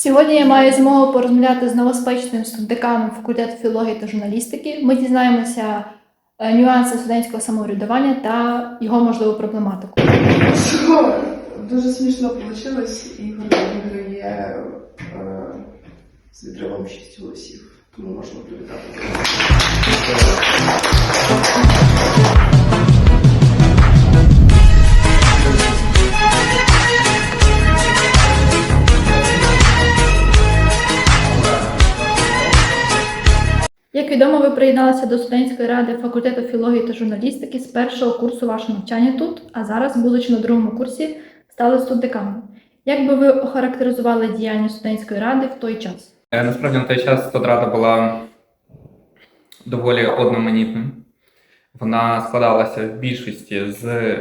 Сьогодні я маю змогу порозмовляти з новоспечним студдеканом факультету філології та журналістики. Ми дізнаємося е, нюанси студентського самоврядування та його можливу проблематику. Дуже смішно вийшло. Ігор виграє е, з відривом 6 голосів. Тому можна привітати. Відомо, ви приєдналися до студентської ради факультету філології та журналістики з першого курсу вашого навчання тут, а зараз, будучи на другому курсі, стали студдеканом. Як би ви охарактеризували діяльність студентської ради в той час? Е, Насправді на той час студрада була доволі одноманітною. Вона складалася в більшості з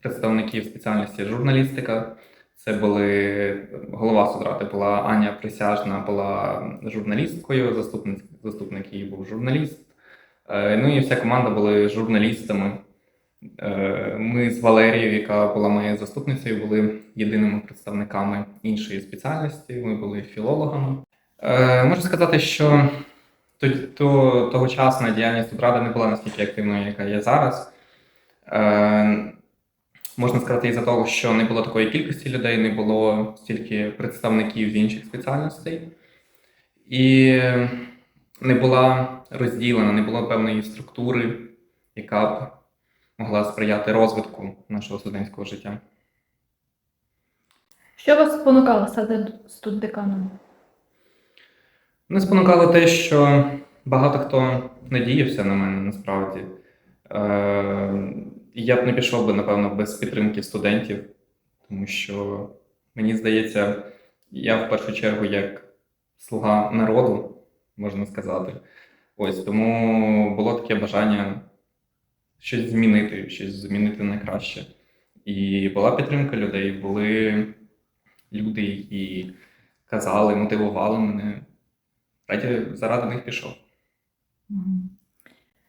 представників спеціальності журналістика. Це були голова студради була Аня Присяжна, була журналісткою, заступник, заступник її був журналіст. Е, Ну і вся команда були журналістами. Е, Ми з Валерією, яка була моєю заступницею, були єдиними представниками іншої спеціальності. Ми були філологами. Е, можу сказати, що то, то, тогочасна діяльність Студради не була настільки активною, яка є зараз. Можна сказати, із-за того, що не було такої кількості людей, не було стільки представників з інших спеціальностей, і не була розділена, не було певної структури, яка б могла сприяти розвитку нашого студентського життя. Що вас спонукало стати студдеканом? Мене спонукало те, що багато хто надіявся на мене насправді. Е, я б не пішов би, напевно, без підтримки студентів, тому що мені здається, я в першу чергу як слуга народу, можна сказати. Ось тому було таке бажання щось змінити, щось змінити на краще. І була підтримка людей, були люди, які казали, мотивували мене. Раді заради них пішов.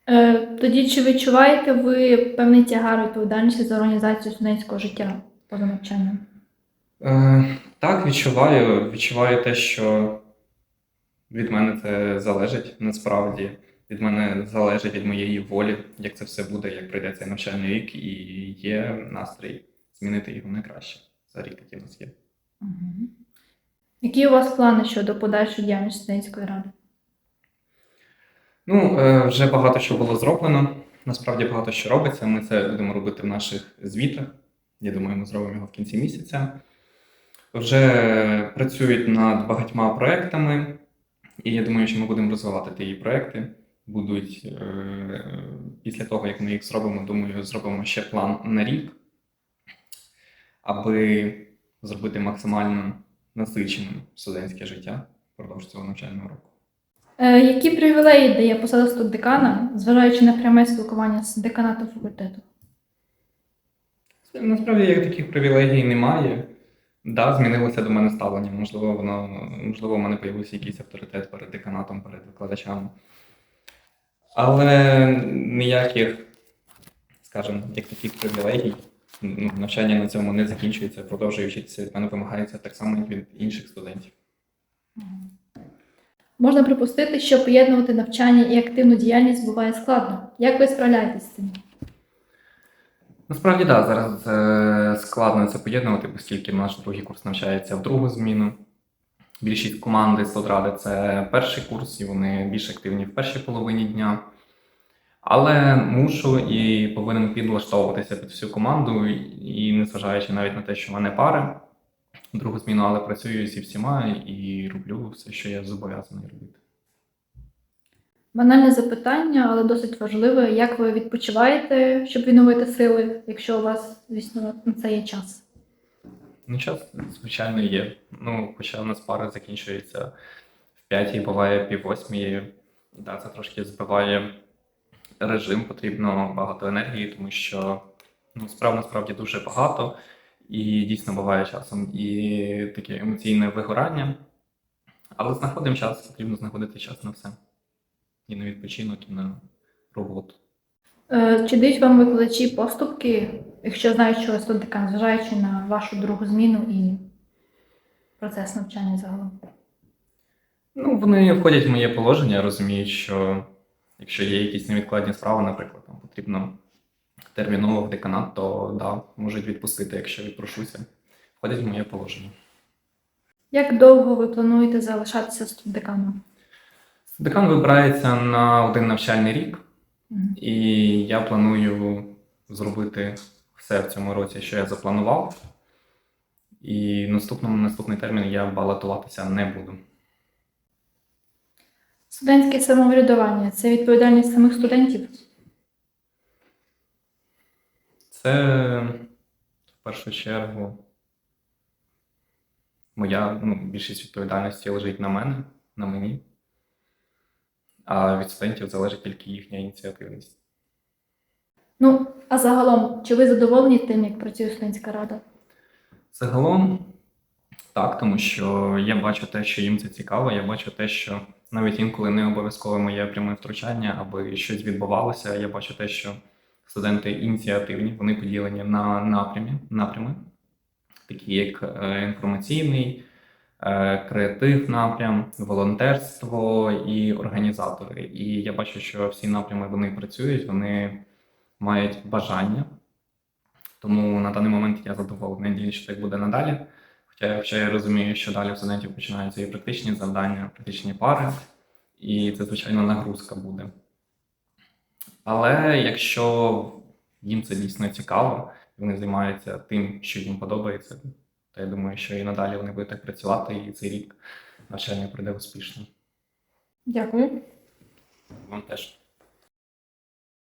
Е, Тоді чи відчуваєте ви певний тягар відповідальності за організацію студентського життя поза навчанням? Е, так, відчуваю. Відчуваю те, що від мене це залежить насправді. Від мене залежить від моєї волі, як це все буде, як пройде цей навчальний рік, і є настрій змінити його на краще за рік, який у нас є. Які у вас плани щодо подальшої діяльності студентської ради? Ну, е, вже багато що було зроблено. Насправді багато що робиться. Ми це будемо робити в наших звітах. Я думаю, ми зробимо його в кінці місяця. Вже працюють над багатьма проектами, і я думаю, що ми будемо розвивати ті проекти. Будуть е, після того, як ми їх зробимо, думаю, зробимо ще план на рік, аби зробити максимально насиченим студентське життя впродовж цього навчального року. Е, Які привілеї дає посада студдекана, зважаючи на пряме спілкування з деканатом факультету? Насправді як таких привілегій немає. Да, змінилося до мене ставлення. Можливо, воно можливо, в мене з'явився якийсь авторитет перед деканатом, перед викладачами. Але ніяких, скажімо, як таких привілегій, ну, навчання на цьому не закінчується, продовжує вчитися від мене вимагається так само, як від інших студентів. Можна припустити, що поєднувати навчання і активну діяльність буває складно. Як ви справляєтесь з цим? Насправді, так, да, зараз е, складно це поєднувати, оскільки наш другий курс навчається в другу зміну. Більшість команди Студради це перший курс, і вони більш активні в першій половині дня. Але мушу і повинен підлаштовуватися під всю команду, і незважаючи навіть на те, що в мене пари другу зміну, але працюю зі всіма і роблю все, що я зобов'язаний робити. Банальне запитання, але досить важливе. Як ви відпочиваєте, щоб відновити сили, якщо у вас, звісно, на це є час? Ну, час, звичайно, є. Ну, хоча у нас пара закінчується в п'ятій, буває пів восьмій. Да, це трошки збиває режим, потрібно багато енергії, тому що ну, справ насправді дуже багато, і дійсно буває часом і таке емоційне вигорання. Але знаходимо час, потрібно знаходити час на все. І на відпочинок, і на роботу. Е, Чи дають вам викладачі поступки, якщо знають, що ви зважаючи на вашу другу зміну і процес навчання загалом? Ну, вони входять в моє положення, розуміють, що якщо є якісь невідкладні справи, наприклад, там потрібно терміново в деканат, то да, можуть відпустити, якщо відпрошуся. Входять в моє положення. Як довго ви плануєте залишатися студдеканом? Декан вибирається на один навчальний рік, і я планую зробити все в цьому році, що я запланував. І наступному наступний термін я балотуватися не буду. Студентське самоврядування це відповідальність самих студентів? Це в першу чергу моя ну, більшість відповідальності лежить на мене, на мені. А від студентів залежить тільки їхня ініціативність. Ну, а загалом, чи ви задоволені тим, як працює студентська рада? Загалом, так, тому що я бачу те, що їм це цікаво. Я бачу те, що навіть інколи не обов'язково моє пряме втручання, аби щось відбувалося. Я бачу те, що студенти ініціативні, вони поділені на напрямі, напрями, такі як е, інформаційний, креатив напрям, волонтерство і організатори. І я бачу, що всі напрями вони працюють, вони мають бажання. Тому на даний момент я задоволений. Надію, що так буде надалі. Хоча, хоча я розумію, що далі в студентів починаються і практичні завдання, практичні пари, і це, звичайно, нагрузка буде. Але якщо їм це дійсно цікаво, вони займаються тим, що їм подобається, то я думаю, що і надалі вони будуть так працювати, і цей рік навчання пройде успішно. Дякую. Вам теж.